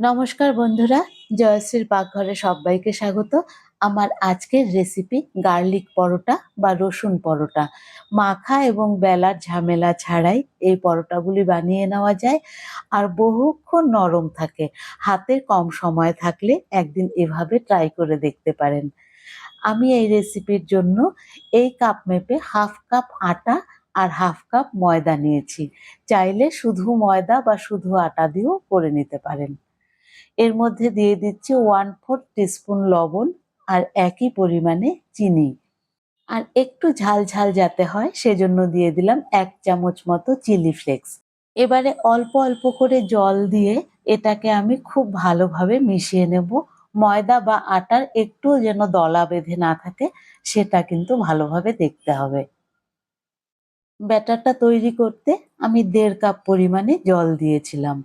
নমস্কার বন্ধুরা, জয়শ্রীর পাকঘরে সবাইকে স্বাগত। আমার আজকের রেসিপি গার্লিক পরোটা বা রসুন পরোটা। মাখা এবং বেলার ঝামেলা ছাড়াই এই পরোটাগুলি বানিয়ে নেওয়া যায় আর বহুক্ষণ নরম থাকে। হাতে কম সময় থাকলে একদিন এভাবে ট্রাই করে দেখতে পারেন। আমি এই রেসিপির জন্য এই কাপ মেপে হাফ কাপ আটা আর হাফ কাপ ময়দা নিয়েছি। চাইলে শুধু ময়দা বা শুধু আটা দিয়েও করে নিতে পারেন। এর মধ্যে দিয়ে দিচ্ছি ওয়ান ফোর টিস্পুন লবণ আর একই পরিমাণে চিনি। আর একটু ঝাল ঝাল যাতে হয়, সেজন্য দিয়ে দিলাম এক চামচ মতো চিলি ফ্লেক্স। এবারে অল্প অল্প করে জল দিয়ে এটাকে আমি খুব ভালোভাবে মিশিয়ে নেব। ময়দা বা আটার একটুও যেন দলা বেঁধে না থাকে, সেটা কিন্তু ভালোভাবে দেখতে হবে। ব্যাটারটা তৈরি করতে আমি দেড় কাপ পরিমাণে জল দিয়েছিলাম।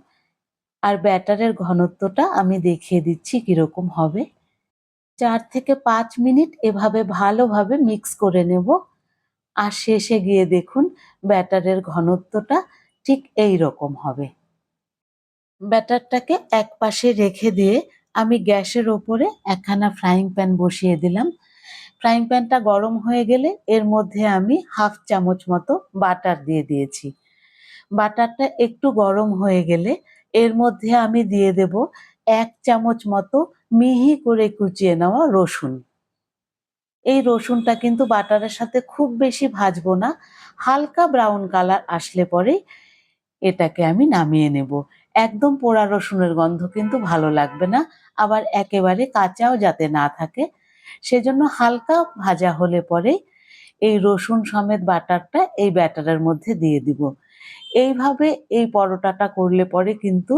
আর ব্যাটারের ঘনত্বটা আমি দেখিয়ে দিচ্ছি কীরকম হবে। চার থেকে পাঁচ মিনিট এভাবে ভালোভাবে মিক্স করে নেব। আর শেষে গিয়ে দেখুন ব্যাটারের ঘনত্বটা ঠিক এই রকম হবে। ব্যাটারটাকে এক পাশে রেখে দিয়ে আমি গ্যাসের ওপরে একখানা ফ্রাইং প্যান বসিয়ে দিলাম। ফ্রাইং প্যানটা গরম হয়ে গেলে এর মধ্যে আমি হাফ চামচ মতো বাটার দিয়ে দিয়েছি। বাটারটা একটু গরম হয়ে গেলে এর মধ্যে আমি দিয়ে দেব এক চামচ মতো মিহি করে কুচিয়ে নেওয়া রসুন। এই রসুনটা কিন্তু বাটারের সাথে খুব বেশি ভাজবো না, হালকা ব্রাউন কালার আসলে পরে এটাকে আমি নামিয়ে নেব। একদম পোড়া রসুনের গন্ধ কিন্তু ভালো লাগবে না, আবার একেবারে কাঁচাও যাতে না থাকে। সেজন্য হালকা ভাজা হলে পরে এই রসুন সমেত বাটারটা এই ব্যাটারের মধ্যে দিয়ে দিব। এইভাবে এই পরোটাটা করলে পরে কিন্তু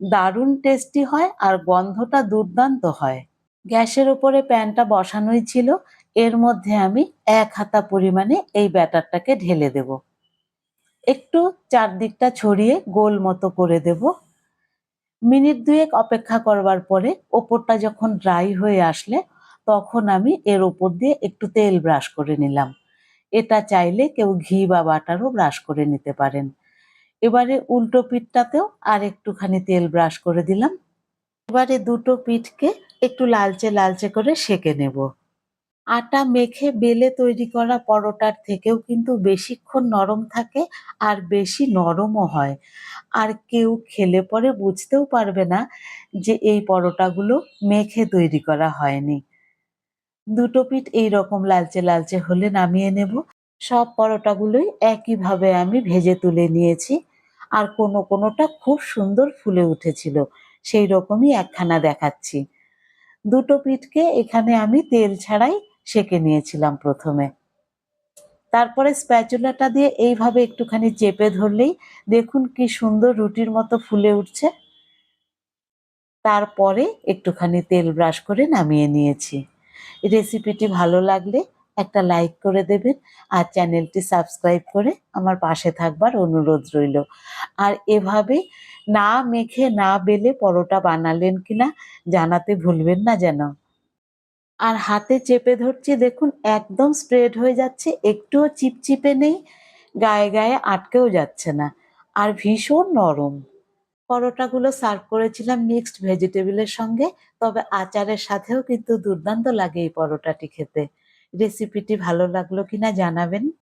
দারুণ টেস্টি হয় আর গন্ধটা দুর্দান্ত হয়। গ্যাসের উপরে প্যানটা বসানোই ছিল, এর মধ্যে আমি এক হাতা পরিমাণে এই ব্যাটারটাকে ঢেলে দেব। একটু চারদিকটা ছড়িয়ে গোল মতো করে দেব। মিনিট দুয়েক অপেক্ষা করবার পরে ওপরটা যখন ড্রাই হয়ে আসলে, তখন আমি এর ওপর দিয়ে একটু তেল ব্রাশ করে নিলাম। এটা চাইলে কেউ ঘি বা বাটারও ব্রাশ করে নিতে পারেন। এবারে উল্টো পিঠটাতেও আর একটুখানি তেল ব্রাশ করে দিলাম। এবারে দুটো পিঠকে একটু লালচে লালচে করে সেকে নেব। আটা মেখে বেলে তৈরি করা পরোটার থেকেও কিন্তু বেশিক্ষণ নরম থাকে আর বেশি নরমও হয়। আর কেউ খেলে পরে বুঝতেও পারবে না যে এই পরোটাগুলো মেখে তৈরি করা হয়নি। দুটো পিঠ এই রকম লালচে লালচে হলে নামিয়ে নেব। সব পরোটাগুলোই একইভাবে আমি ভেজে তুলে নিয়েছি আর কোনো কোনোটা খুব সুন্দর ফুলে উঠেছিল সেই রকমই একখানা দেখাচ্ছি। দুটো পিঠকে এখানে আমি তেল ছাড়াই সেকে নিয়েছিলাম প্রথমে। তারপরে স্প্যাচুলাটা দিয়ে এইভাবে একটুখানি চেপে ধরলেই দেখুন কি সুন্দর রুটির মতো ফুলে উঠছে। তারপরে একটুখানি তেল ব্রাশ করে নামিয়ে নিয়েছি। রেসিপিটি ভালো লাগলে একটা লাইক করে দেবেন আর চ্যানেলটি সাবস্ক্রাইব করে আমার পাশে থাকবার অনুরোধ রইল। আর এভাবে না মেখে, না বেলে পরোটা বানালেন কিনা জানাতে ভুলবেন না যেন। আর হাতে চেপে ধরছি, দেখুন একদম স্প্রেড হয়ে যাচ্ছে, একটুও চিপচিপে নেই, গায়ে গায়ে আটকেও যাচ্ছে না। আর ভীষণ নরম। পরোটাগুলো সার্ভ করেছিলাম মিক্সড ভেজিটেবলের সঙ্গে, তবে আচারের সাথেও কিন্তু দুর্দান্ত লাগে এই পরোটাটি খেতে। রেসিপিটি ভালো লাগল কিনা জানাবেন।